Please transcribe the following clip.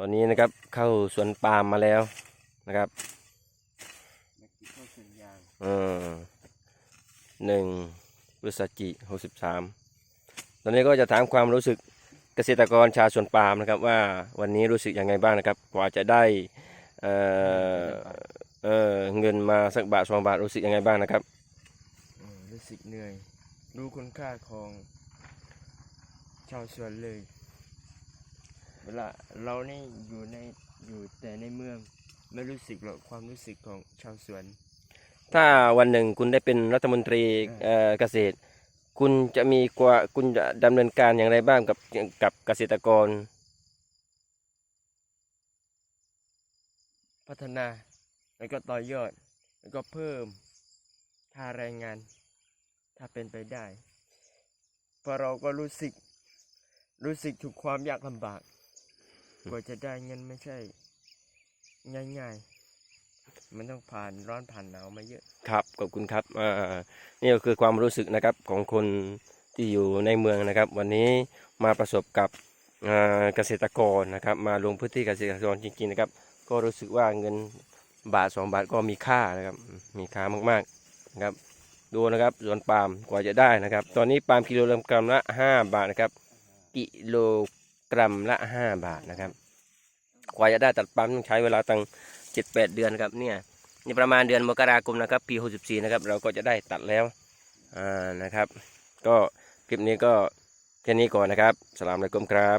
ตอนนี้นะครับเข้าสวนปาล์มมาแล้วนะครับหนึ่งพฤศจิหกสิบสามตอนนี้ก็จะถามความรู้สึกเกษตรกรชาวสวนปาล์มนะครับ ว่าวันนี้รู้สึกยังไงบ้างนะครับกว่าจะได้เอ่อเออเงินมาสักบาทสองบาทรู้สึกยังไงบ้างนะครับรู้สึกเหนื่อย รู้คุณค่าของชาวสวนเลย เวลาเรานี่อยู่ในอยู่แต่ในเมืองไม่รู้สึกหรอกความรู้สึกของชาวสวน ถ้าวันหนึ่งคุณได้เป็นรัฐมนตรีเอ่อเกษตร คุณจะมีกว่าคุณจะดำเนินการอย่างไรบ้างกับกับเกษตรกร พัฒนา แล้วก็ต่อยอด แล้วก็เพิ่มค่าแรงงาน ถ้าเป็นไปได้เพราะเราก็รู้สึกรู้สึกถึงความยากลำบาก กว่าจะได้เงินไม่ใช่ ง่าย ๆ มันต้องผ่านร้อนผ่านหนาวมาเยอะ ครับขอบคุณครับนี่ก็คือความรู้สึกนะครับของคนที่อยู่ในเมืองนะครับ วันนี้มาประสบกับเกษตรกรนะครับ มาลงพื้นที่เกษตรกรจริงๆนะครับ ก็รู้สึกว่าเงินบาทสองบาทก็มีค่านะครับ มีค่ามากๆนะครับ ดูนะครับสวนปาล์มกว่าจะได้นะครับ ตอนนี้ปาล์มกิโลกรัมละห้าบาทนะครับ กิโล กรัมละห้าบาทนะครับกว่าจะได้ตัดปั๊มต้องใช้เวลาตั้งเจ็ดแปดเดือนครับเนี่ยนี่ประมาณเดือนมกราคมนะครับปีหกสิบสี่นะครับเราก็จะได้ตัดแล้วอ่านะครับ ก็คลิปนี้ก็แค่นี้ก่อนนะครับสลามเลยกุมครับ